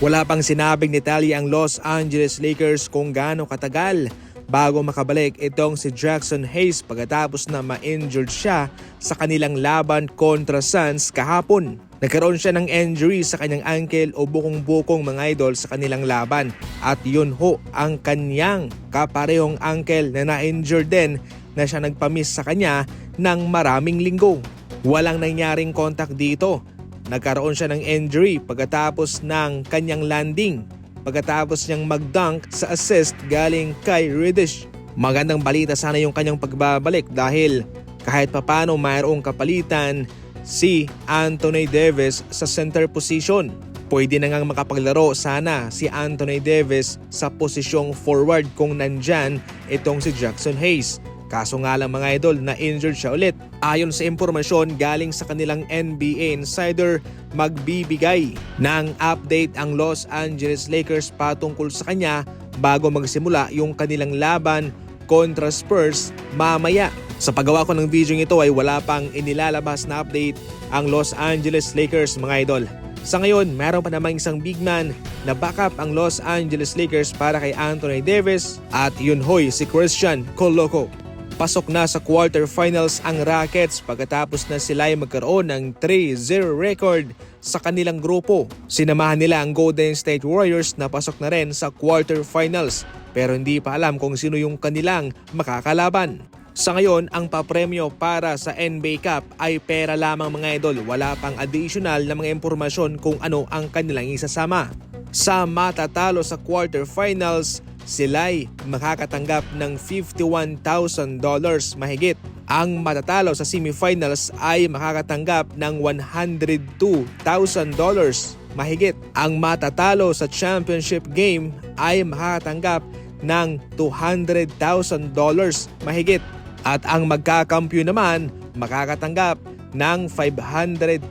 Wala pang sinabing detalye ang Los Angeles Lakers kung gaano katagal bago makabalik itong si Jackson Hayes pagkatapos na ma-injured siya sa kanilang laban kontra Suns kahapon. Nagkaroon siya ng injury sa kanyang ankle o bukong-bukong mga idol sa kanilang laban at yun ho ang kanyang kaparehong ankle na na-injured din na siya nagpamiss sa kanya ng maraming linggo. Walang nangyaring contact dito. Nagkaroon siya ng injury pagkatapos ng kanyang landing pagkatapos niyang mag-dunk sa assist galing kay Reddish. Magandang balita sana yung kanyang pagbabalik dahil kahit papano mayroong kapalitan si Anthony Davis sa center position. Pwede na ngang makapaglaro sana si Anthony Davis sa posisyong forward kung nandyan itong si Jackson Hayes. Kaso nga lang mga idol na injured siya ulit. Ayon sa impormasyon galing sa kanilang NBA insider, magbibigay ng update ang Los Angeles Lakers patungkol sa kanya bago magsimula yung kanilang laban kontra Spurs mamaya. Sa paggawa ko ng video ito ay wala pang inilalabas na update ang Los Angeles Lakers mga idol. Sa ngayon, meron pa namang isang big man na backup ang Los Angeles Lakers para kay Anthony Davis at yun hoy si Christian Coloco. Pasok na sa quarterfinals ang Rockets pagkatapos na sila ay magkaroon ng 3-0 record sa kanilang grupo. Sinamahan nila ang Golden State Warriors na pasok na rin sa quarterfinals pero hindi pa alam kung sino yung kanilang makakalaban. Sa ngayon, ang papremyo para sa NBA Cup ay pera lamang mga idol. Wala pang additional na mga impormasyon kung ano ang kanilang isasama. Sa matatalo sa quarterfinals, sila'y makakatanggap ng $51,000 mahigit. Ang matatalo sa semifinals ay makakatanggap ng $102,000 mahigit. Ang matatalo sa championship game ay makakatanggap ng $200,000 mahigit. At ang magkakampiyon naman makakatanggap ng $500,000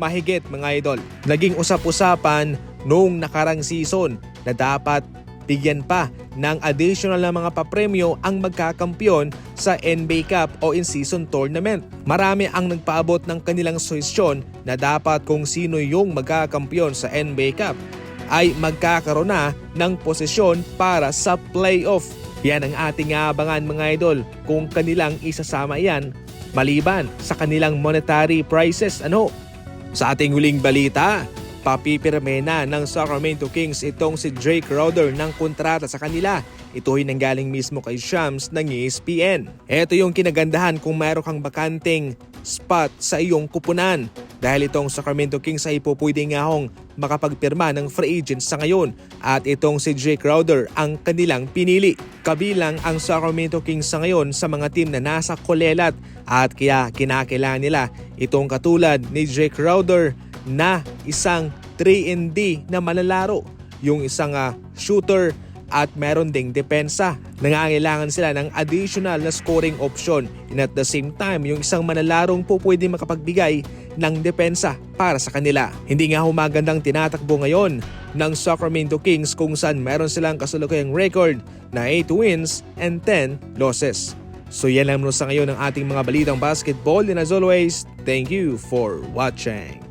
mahigit mga idol. Naging usap-usapan noong nakarang season na dapat bigyan pa ng additional na mga papremyo ang magkakampiyon sa NBA Cup o in-season tournament. Marami ang nagpaabot ng kanilang suhestyon na dapat kung sino yung magkakampiyon sa NBA Cup ay magkakaroon na ng posisyon para sa playoff. Yan ang ating abangan mga idol kung kanilang isasama yan maliban sa kanilang monetary prices. Ano? Sa ating huling balita, papipirme na ng Sacramento Kings itong si Drake Crowder ng kontrata sa kanila. Ito ay nanggaling mismo kay Shams ng ESPN. Ito yung kinagandahan kung mayroon kang bakanting spot sa iyong kupunan. Dahil itong Sacramento Kings ay pupwede nga hong makapagpirma ng free agent sa ngayon at itong si Drake Crowder ang kanilang pinili. Kabilang ang Sacramento Kings sa ngayon sa mga team na nasa kolelat at kaya kinakailangan nila itong katulad ni Drake Crowder na isang 3 na malalaro. Yung isang ah, shooter at meron ding depensa. Nangangailangan sila ng additional na scoring option and at the same time yung isang manalarong po pwede makapagbigay ng depensa para sa kanila. Hindi nga humagandang tinatakbo ngayon ng Sacramento Kings kung saan meron silang kasalukuyang record na 8 wins and 10 losses. So yan lang muna sa ngayon ang ating mga balitang basketball and as always, thank you for watching.